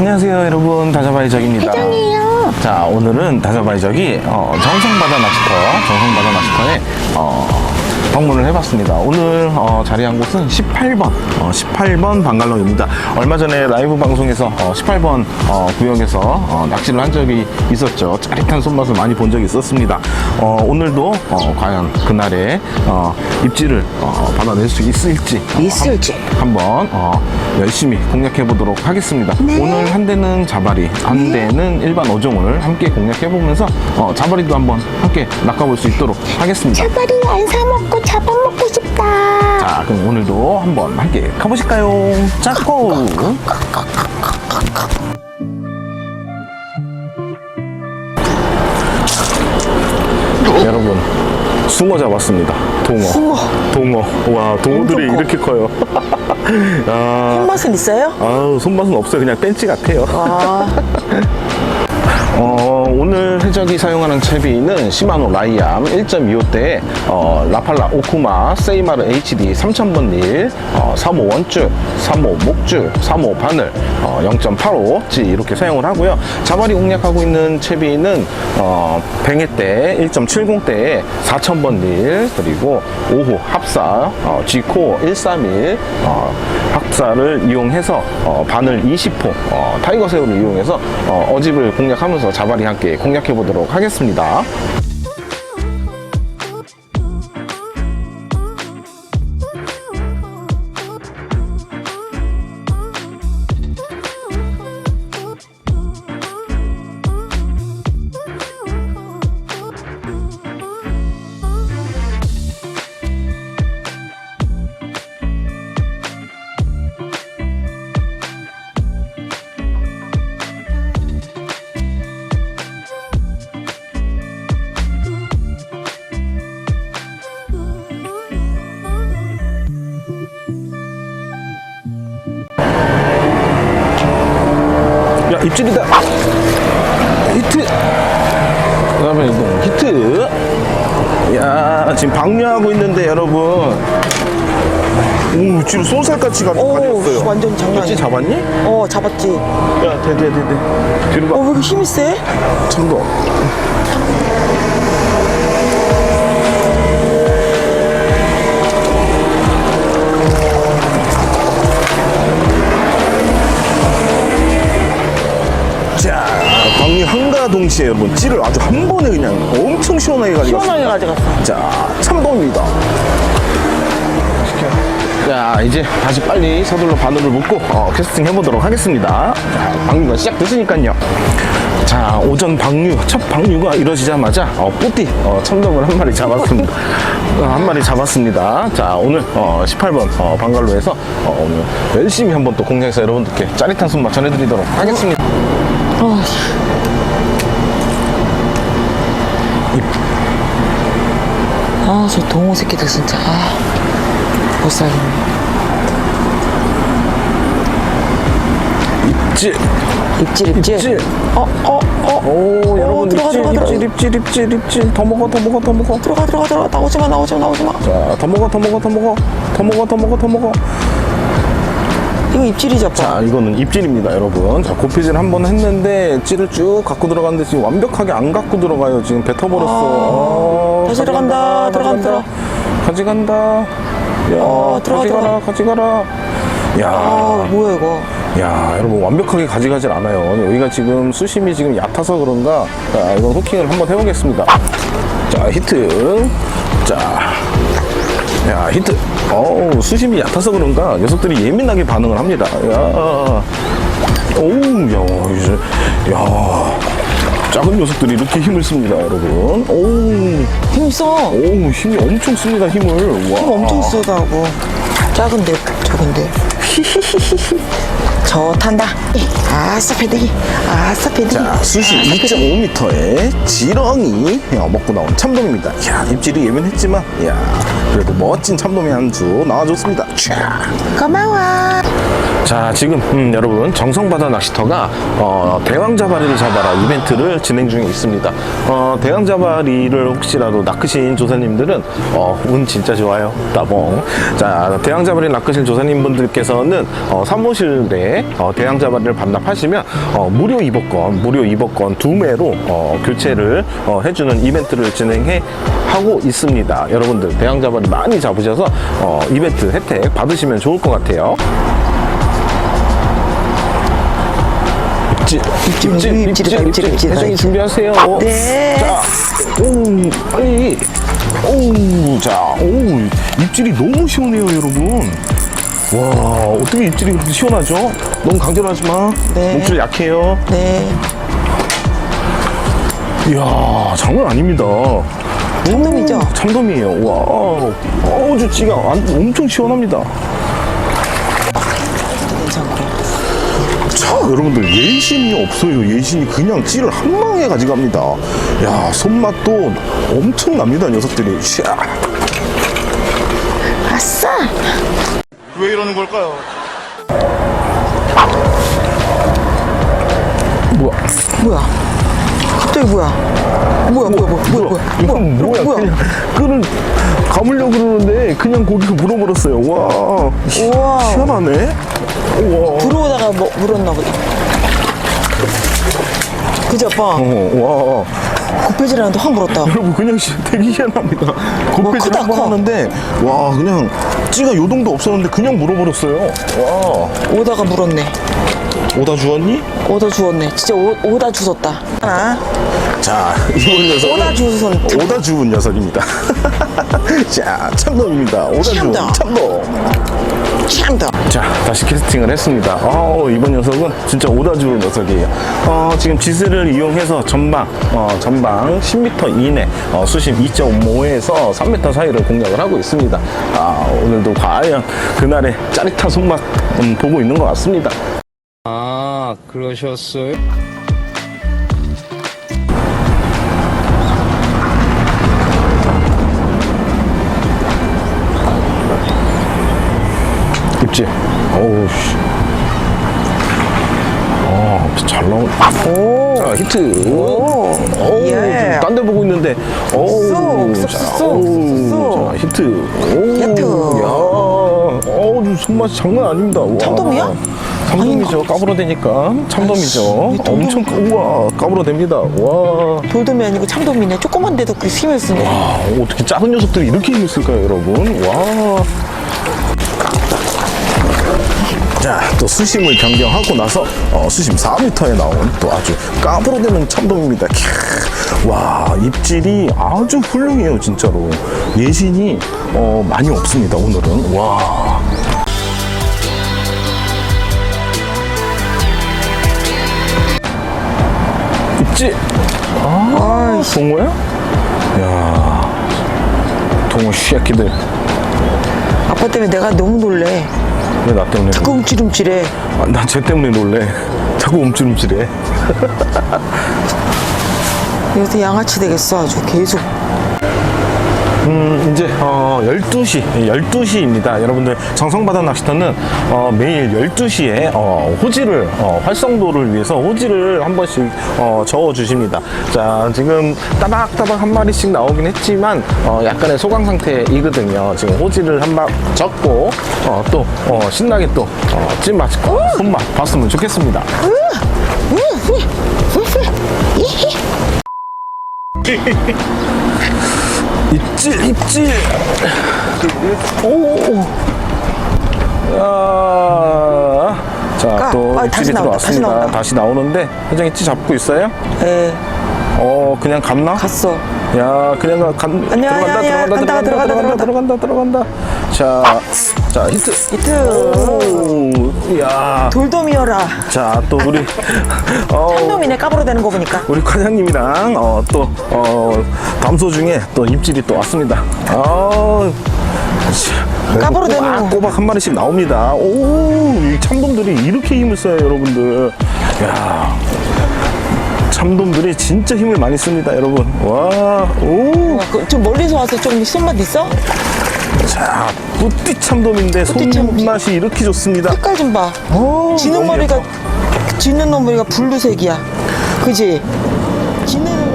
안녕하세요 여러분 다자바이적입니다 회장이에요. 자 오늘은 다자바이적이 어, 정성바다 낚시터 정성바다 낚시터에 어, 방문을 해봤습니다 오늘 어, 자리한 곳은 18번 어, 18번 방갈로입니다 얼마 전에 라이브 방송에서 어, 18번 어, 구역에서 어, 낚시를 한 적이 있었죠 짜릿한 손맛을 많이 본 적이 있었습니다 어, 오늘도 어, 과연 그날의 어, 입질을 어, 받아낼 수 있을지 어, 있을지. 한번 어, 열심히 공략해 보도록 하겠습니다. 네. 오늘 한 대는 자바리, 한 대는 일반 어종을 함께 공략해 보면서 어, 자바리도 한번 함께 낚아볼 수 있도록 하겠습니다. 차바리 안 사 먹고 자밥 먹고 싶다. 자, 그럼 오늘도 한번 함께 가보실까요? 짜고! 여러분, 숭어 잡았습니다. 동어. 숭어. 동어. 와, 동어들이. 이렇게 커요. 아, 손맛은 있어요? 아우 손맛은 없어요 그냥 벤치 같아요 아, 어, 오늘 해적이 사용하는 채비는 시마노 라이암 1.25대에 어, 라팔라 오쿠마 세이마르 HD 3000번 릴 어, 3호 원줄 3호 목줄 3호 바늘 어, 0.85지 이렇게 사용을 하고요. 자바리 공략하고 있는 채비는 어, 뱅에대 1.70대에 4000번 릴 그리고 5호 합사 어, G코 131 어, 합사를 이용해서 어, 바늘 20호 어, 타이거 새우를 이용해서 어, 어집을 공략하면서 자바리 함께 공략해 보도록 하겠습니다. 야 입질이다. 히트. 그 다음에 이거 히트. 야 지금 방류하고 있는데 여러분. 오 지금 쏜살같이 가- 오, 가졌어요. 완전 장난 아니야. 잡았니? 어, 잡았지. 어, 야 대대대대. 뒤로 봐. 왜 이렇게 힘이 세? 참도. 동시에 여러분 찌를 아주 한 번에 그냥 엄청 시원하게 가져갔습니다. 시원하게 가져갔어. 자, 참돔입니다. 자, 이제 다시 빨리 서둘러 바늘을 묶고 어, 캐스팅 해보도록 하겠습니다. 자, 방류가 시작됐으니까요. 자, 오전 방류, 첫 방류가 이루어지자마자 어, 뿌띠 어, 참돔을 한 마리 잡았습니다. 어, 한 마리 잡았습니다. 자, 오늘 어, 18번 어, 방갈로에서 어, 오늘 열심히 한번 또 공략해서 여러분들께 짜릿한 손맛 전해드리도록 하겠습니다. 어, 아, 저 동호 새끼들 진짜. 아, 못 살겠네. 입질, 입질, 입질. 입질. 어, 어, 어. 오, 여러분 들어가, 입질, 들어가, 입질, 입질, 입질, 입질. 더 먹어, 더 먹어, 더 먹어. 들어가, 들어가, 들어가. 나오지 마, 나오지 마, 나오지 마. 자, 더 먹어, 더 먹어, 더 먹어, 더 먹어, 더 먹어, 더 먹어. 이거 입질이죠. 자, 이거는 입질입니다, 여러분. 자, 고피질 한 번 했는데 찌를 쭉 갖고 들어갔는데 지금 완벽하게 안 갖고 들어가요. 지금 뱉어버렸어. 어, 다시 들어간다, 들어간다, 가져간다. 야, 어, 들어가, 가져가라, 가져가라. 야, 아, 뭐야, 이거. 야, 여러분 완벽하게 가져가질 않아요. 여기가 지금 수심이 지금 얕아서 그런가. 자, 이건 후킹을 한번 해보겠습니다. 자, 히트. 자, 야, 히트. 어우, 수심이 얕아서 그런가 녀석들이 예민하게 반응을 합니다. 야, 오우, 야, 이제, 야. 작은 녀석들이 이렇게 힘을 씁니다, 여러분. 오우, 힘 있어. 오우, 힘이 엄청 씁니다, 힘을. 와. 힘 엄청 세다고. 작은데, 작은데. 저 탄다. 아싸, 패대기. 아싸, 패대기. 자, 수심 2.5m의 지렁이 어, 먹고 나온 참돔입니다. 야, 입질이 예민했지만, 야, 그래도 멋진 참돔이 한수 나와줬습니다. 촤. 고마워. 자, 지금 음, 여러분 정성바다 낚시터가 어, 대왕자바리를 잡아라 이벤트를 진행 중에 있습니다. 어, 대왕자바리를 혹시라도 낚으신 조사님들은 어, 운 진짜 좋아요. 따봉. 자, 대왕자바리 낚으신 조사님 분들께서는 어, 사무실 가운데 어, 대양 자바리를 반납하시면 어, 무료 입업권, 무료 입업권 두 매로 어, 교체를 어, 해주는 이벤트를 진행해 하고 있습니다. 여러분들 대양 자바리 많이 잡으셔서 어, 이벤트 혜택 받으시면 좋을 것 같아요. 입질, 입질, 입질, 입질, 입질. 회장님 준비하세요. 네. 자, 오, 빨리. 오, 자, 오, 입질이 너무 시원해요, 여러분. 와, 어떻게 입질이 그렇게 시원하죠? 너무 강제로 하지 마. 네. 목줄 약해요. 네. 이야, 장난 아닙니다. 참돔이죠? 오, 참돔이에요. 와, 어, 주찌가 엄청 시원합니다. 자, 여러분들 예신이 없어요. 예신이 그냥 찌를 한 방에 가져갑니다. 야, 손맛도 엄청납니다, 녀석들이. 샤. 왜 이러는 걸까요? 뭐야? 뭐야? 갑자기 뭐야? 뭐야, 뭐야, 뭐야, 뭐야, 뭐야, 이건 뭐야? 그냥 끈을 감으려고 그러는데 그냥 고기를 물어버렸어요. 와, 시- 우와. 시원하네. 우와. 들어오다가 뭐, 물었나 보다. 그지, 아빠? 어, 와. 곱해질 않는데 확 물었다. 여러분 그냥 시- 되게 희한합니다. 곱빼질 크다, 한번 커. 하는데 와 그냥 찌가 요동도 없었는데 그냥 물어버렸어요. 와. 오다가 물었네. 오다 주었니? 오다 주웠네. 진짜 오, 오다 주웠다. 하나. 자, 이번 녀석은 오다 참- 오다 주운 녀석입니다. 자, 참돔입니다. 오다 주운 참돔. 참다. 자, 다시 캐스팅을 했습니다. 어, 이번 녀석은 진짜 오다 주운 녀석이에요. 어, 지금 지스를 이용해서 전방, 어, 전방 10m 이내, 어, 수심 2.5에서 3m 사이를 공략을 하고 있습니다. 아, 오늘도 과연 그날의 짜릿한 손맛 음, 보고 있는 것 같습니다. 아, 그러셨어요? 입질. 어우, 씨. 어, 잘 나온. 오. 자, 히트. 오. 예. 딴데 보고 있는데. 오. 자, 오. 쑥. 자, 히트. 오. 히트. 야. 어우, 손맛이 장난 아닙니다. 와. 참돔이야? 참돔이죠. 까불어대니까. 참돔이죠. 아이씨. 엄청, 우와. 까불어댑니다. 와. 돌돔이 아니고 참돔이네. 조그만데도 그 힘을 쓰네. 아, 어떻게 작은 녀석들이 이렇게 힘을 쓸까요, 여러분? 와. 자, 또 수심을 변경하고 나서 어, 수심 4m에 나온 또 아주 까불어대는 참돔입니다. 캬, 와, 입질이 아주 훌륭해요, 진짜로. 예신이 어, 많이 없습니다, 오늘은. 와. 입질. 아, 동호야? 야, 동호 쉐키들. 아빠 때문에 내가 너무 놀래. 왜 나 때문에? 자꾸 움찔움찔해. 아, 난쟤 때문에 놀래. 자꾸 움찔움찔해. 요새 양아치 되겠어. 아주 계속. 음, 이제 어, 12시, 12시입니다. 여러분들 정성바다 낚시터는 어, 매일 12시에 어, 호지를 어, 활성도를 위해서 호지를 한 번씩 어, 저어 주십니다. 자, 지금 따박따박 한 마리씩 나오긴 했지만 어, 약간의 소강 상태이거든요. 지금 호지를 한 방 적고 어, 또 어, 신나게 또 어, 찐맛과 손맛 봤으면 좋겠습니다. 입질, 입질. 오. 야. 자, 까. 또 아, 입질이 다시 나온다, 다시 들어왔습니다. 나온다. 다시 나오는데 회장이 찌 잡고 있어요? 에 어, 그냥 갔나? 갔어. 야, 그냥 가, 간, 아니야, 들어간다, 아니야, 아니야. 들어간다, 간다, 들어간다, 들어간다, 들어간다, 들어간다, 들어간다. 자, 자, 히트. 히트. 오, 야. 돌돔이여라. 자, 또 우리, 어, 참돔이네 까불어 대는 거 보니까. 우리 과장님이랑 어, 또 어, 담소 중에 또 입질이 또 왔습니다. 아, 까불어 대는 거. 꼬박 한 마리씩 나옵니다. 오, 이 참돔들이 이렇게 힘을 써요, 여러분들. 야, 참돔들이 진짜 힘을 많이 씁니다, 여러분. 와, 오, 어, 그, 좀 멀리서 와서 좀 손맛 있어? 자, 뿌띠 참돔인데 뿌띠 참돔. 손맛이 이렇게 좋습니다. 색깔 좀 봐. 오, 짖는 너무 머리가 예뻐. 짖는 놈머리가 블루색이야. 그지? 짖는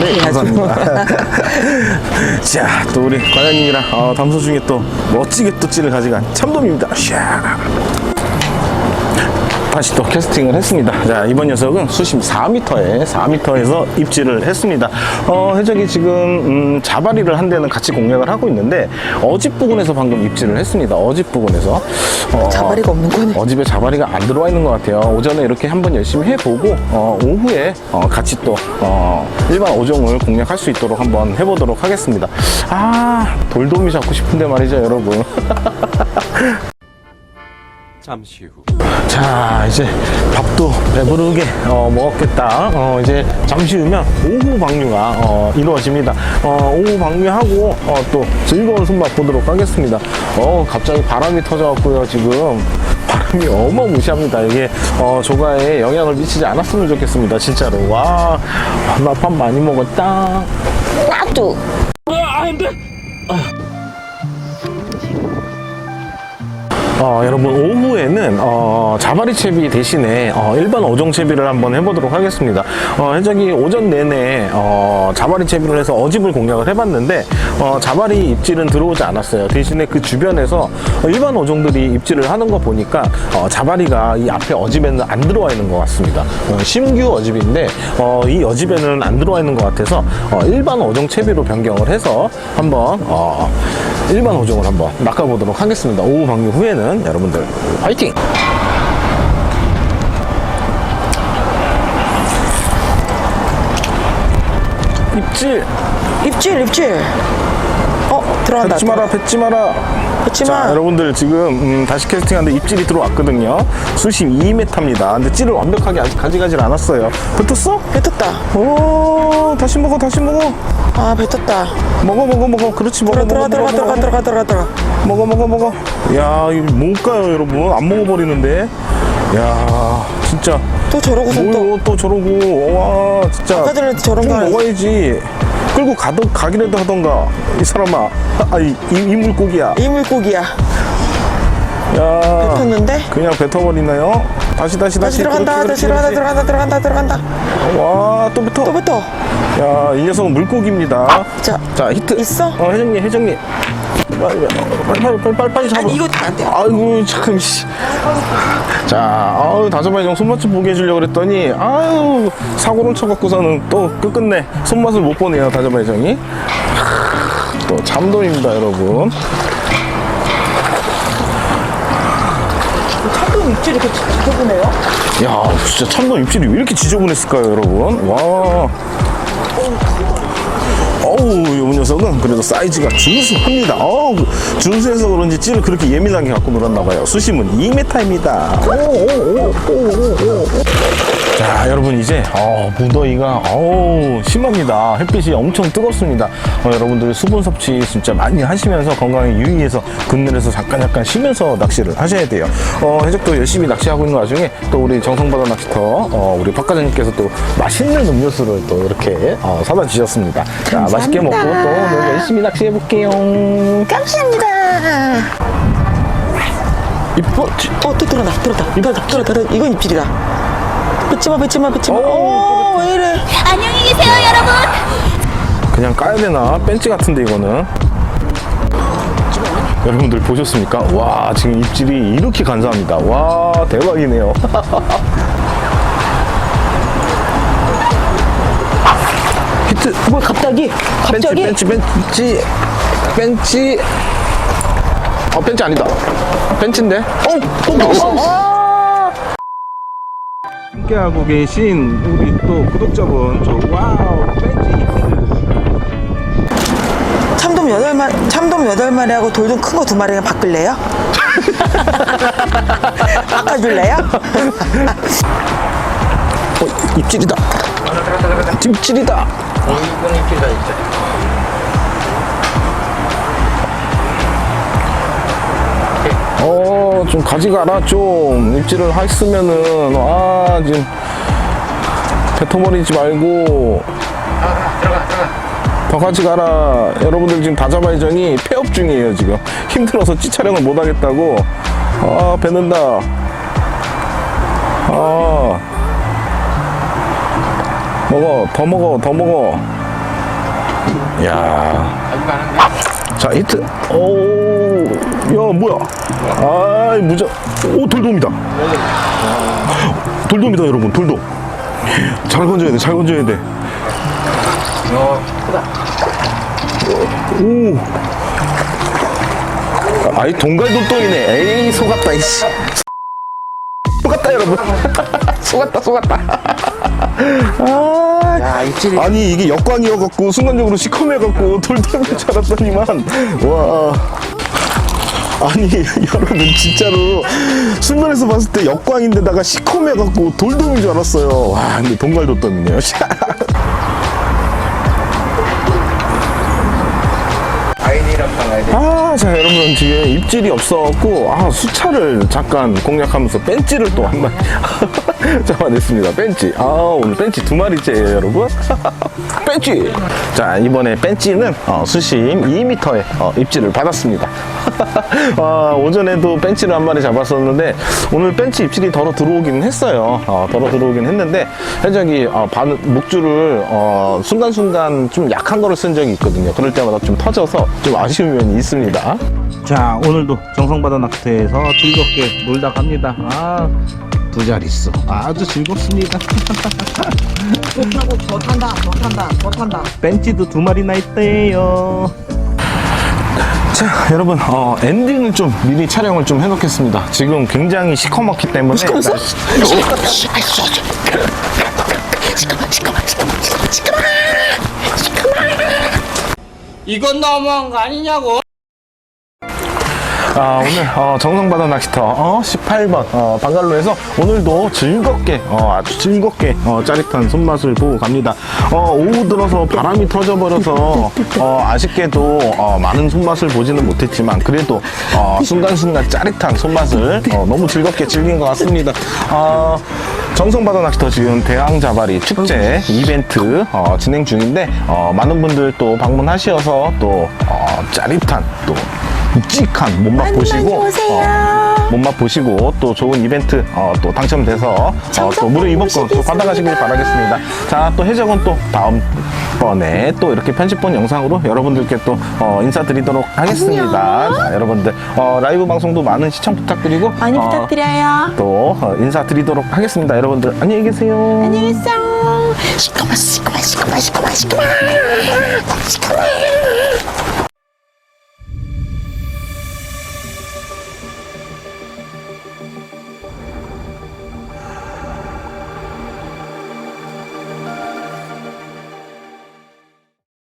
네, 감사합니다. 자, 또 우리 과장님이랑 어, 담소 중에 또 멋지게 또 찌를 가져간 참돔입니다. 샤. 다시 또 캐스팅을 했습니다. 자, 이번 녀석은 수심 4m에 4m에서 입질을 했습니다. 어, 해적이 지금 음, 자바리를 한 대는 같이 공략을 하고 있는데 어집 부근에서 방금 입질을 했습니다. 어집 부근에서 어, 자바리가 없는 거네. 어집에 자바리가 안 들어와 있는 것 같아요. 오전에 이렇게 한번 열심히 해보고 어, 오후에 어, 같이 또 어, 일반 어종을 공략할 수 있도록 한번 해보도록 하겠습니다. 아 돌돔이 잡고 싶은데 말이죠, 여러분. 잠시 후. 자 이제 밥도 배부르게 어, 먹었겠다. 어, 이제 잠시 후면 오후 방류가 어, 이루어집니다. 어, 오후 방류하고 어, 또 즐거운 손맛 보도록 하겠습니다. 어 갑자기 바람이 터져갖고요 지금. 바람이 어마무시합니다. 이게 어, 조가에 영향을 미치지 않았으면 좋겠습니다 진짜로. 와나밥 많이 먹었다. 꽉두 어, 여러분 오후에는 어, 자바리 채비 대신에 어, 일반 어종 채비를 한번 해보도록 하겠습니다. 어, 해적이 오전 내내 어, 자바리 채비를 해서 어집을 공략을 해봤는데 어, 자바리 입질은 들어오지 않았어요. 대신에 그 주변에서 어, 일반 어종들이 입질을 하는 거 보니까 어, 자바리가 이 앞에 어집에는 안 들어와 있는 것 같습니다. 어, 신규 어집인데 어, 이 어집에는 안 들어와 있는 것 같아서 어, 일반 어종 채비로 변경을 해서 한번 어, 일반 어종을 한번 낚아보도록 하겠습니다. 오후 방류 후에는 여러분들 화이팅! 입질! 입질 입질 어 들어간다 뱉지 마라, 뱉지 마라! 뱉지 자, 마 여러분들 지금 음, 다시 캐스팅하는데 입질이 들어왔거든요. 수심 2m입니다. 근데 찌를 완벽하게 아직 가져가질 않았어요. 뱉었어? 뱉었다 오, 다시 먹어, 다시 먹어. 아 뱉었다 먹어, 먹어, 먹어. 그렇지, 먹어, 들어가 들어가 들어가 들어가 들어가 들어가 먹어 먹어 먹어 야 이거 뭘까요 여러분 안 먹어버리는데 야 진짜 또 저러고서 또 또 저러고 와 진짜 아까 전에 저런 좀 거? 먹어야지 끌고 가던 가기라도 하던가. 이 사람아 아이 이, 이 물고기야. 이 물고기야. 야 뱉었는데? 그냥 뱉어버리나요 다시 다시 다시. 다시 들어간다 다시 들어간다 들어간다 들어간다 들어간다. 와또 뱉어. 또 뱉어. 야이 녀석은 물고기입니다. 자, 자 히트. 있어? 어 회장님 회장님. 빨리 빨리 빨리 빨리, 빨리, 빨리 잡아. 아니 이거 안돼. 아이고 참 씨. 자, 아유 다저마이 형 손맛 좀 보게 해주려고 그랬더니 아유 사고를 쳐갖고서는 또 끝끝내 손맛을 못 보네요 다저마이 형이 또 잠돔입니다 여러분 입질 이렇게 지저분해요? 야 진짜 참돔 입질이 왜 이렇게 지저분했을까요 여러분? 와. 어우 이 녀석은 그래도 사이즈가 준수합니다. 어우 준수해서 그런지 찌를 그렇게 예민하게 갖고 놀았나봐요. 수심은 2m입니다 자 여러분 이제 어, 무더위가 어우 심합니다. 햇빛이 엄청 뜨겁습니다. 어, 여러분들 수분 섭취 진짜 많이 하시면서 건강에 유의해서 그늘에서 잠깐 잠깐 쉬면서 낚시를 하셔야 돼요. 어, 해적도 열심히 낚시하고 있는 와중에 또 우리 정성바다 낚시터 어, 우리 박 과장님께서 또 맛있는 음료수를 또 이렇게 어, 사다 주셨습니다. 자 맛있게 먹고 또 오늘 열심히 낚시해 볼게요. 감사합니다. 이뻐 어 또 들어다 들어다 들어다 들어다 들어다 이건 입질이다 뱉지 마 뱉지 마 뱉지마 오, 오왜 이래? 안녕히 계세요, 여러분. 그냥 까야 되나? 벤치 같은데 이거는. 여러분들 보셨습니까? 와 지금 입질이 이렇게 간사합니다. 와 대박이네요. 히트. 뭐 갑자기? 갑자기? 벤치 벤치 벤치. 벤치. 어 벤치 아니다. 벤치인데? 어또 나왔어 함께하고 계신 우리 또 구독자분 저 와우 히트 참돔 여덟 마리 참돔 여덟 마리하고 돌돔 큰거 두 마리 그냥 바꿀래요? 바꿔줄래요? 어, 입질이다. 입질이다. 이건 입질이다, 진짜. 어, 좀 가지가라, 좀. 입질을 했으면은, 아, 지금. 뱉어버리지 말고. 더 가지가라. 여러분들 지금 다자바이전이 폐업 중이에요, 지금. 힘들어서 찌 촬영을 못 하겠다고. 아, 뱉는다. 아. 먹어, 더 먹어, 더 먹어. 야 자, 히트. 오, 야, 뭐야. 아이, 무적. 오, 돌돔이다. 돌돔이다 여러분 돌돔 잘 건져야 돼잘 건져야 돼 어, 크다. 오. 아이 동갈 돌돔이네 에이 속았다 이씨 속았다 여러분 속았다 속았다 아, 야, 입질이. 아니 이게 역광이어갖고 순간적으로 시커매갖고 돌돔인 줄 알았더니만 와 아니 여러분 진짜로 순간에서 봤을 때 역광인데다가 시커매갖고 돌돔인 줄 알았어요 와 근데 동갈돌돔이네요 아이디랑 방아이디. 아, 자, 여러분, 지금 입질이 없어갖고, 아, 수차를 잠깐 공략하면서 벤치를 또 한 마리 잡아냈습니다. 벤치. 아, 오늘 벤치 두 마리째예요, 여러분. 벤치! 자, 이번에 벤치는 어, 수심 2m의 어, 입질을 받았습니다. 아, 오전에도 벤치를 한 마리 잡았었는데, 오늘 벤치 입질이 덜어 들어오긴 했어요. 어, 덜어 들어오긴 했는데, 해적이 어, 반, 목줄을 어, 순간순간 좀 약한 거를 쓴 적이 있거든요. 그럴 때마다 좀 터져서 좀 아쉬운 면이 있습니다. 자, 오늘도 정성바다 낙태에서 즐겁게 놀다 갑니다. 아, 두 자릿수. 아주 즐겁습니다. 좋다고 좋단다, 좋단다, 좋단다. 벤치도 두 마리나 있대요. 자, 여러분, 어, 엔딩을 좀 미리 촬영을 좀 해놓겠습니다. 지금 굉장히 시커멓기 때문에. 시커멓어? 이건 너무한 거 아니냐고? 아, 오늘 어, 정성바다 낚시터 어, 18번 어, 방갈로에서 오늘도 즐겁게 어, 아주 즐겁게 어, 짜릿한 손맛을 보고 갑니다. 어, 오후 들어서 바람이 터져버려서 어, 아쉽게도 어, 많은 손맛을 보지는 못했지만 그래도 어, 순간순간 짜릿한 손맛을 어, 너무 즐겁게 즐긴 것 같습니다. 어, 정성바다 낚시터 지금 대왕자바리 축제 이벤트 어, 진행 중인데 어, 많은 분들 또 방문하셔서 또 어, 짜릿한 또 묵직한 몸맛 보시고 어, 몸맛 보시고 또 좋은 이벤트 어, 또 당첨돼서 어, 또 무료 이번권 또 받아가시길 바라겠습니다. 자 또 해적은 또 다음 번에 또 이렇게 편집본 영상으로 여러분들께 또 어, 인사드리도록 하겠습니다. 자 여러분들 어, 라이브 방송도 많은 시청 부탁드리고 많이 어, 부탁드려요. 또 어, 인사드리도록 하겠습니다. 여러분들 안녕히 계세요. 안녕히 계세요. 시커먼, 시커먼, 시커먼, 시커먼, 시커먼. 시커먼.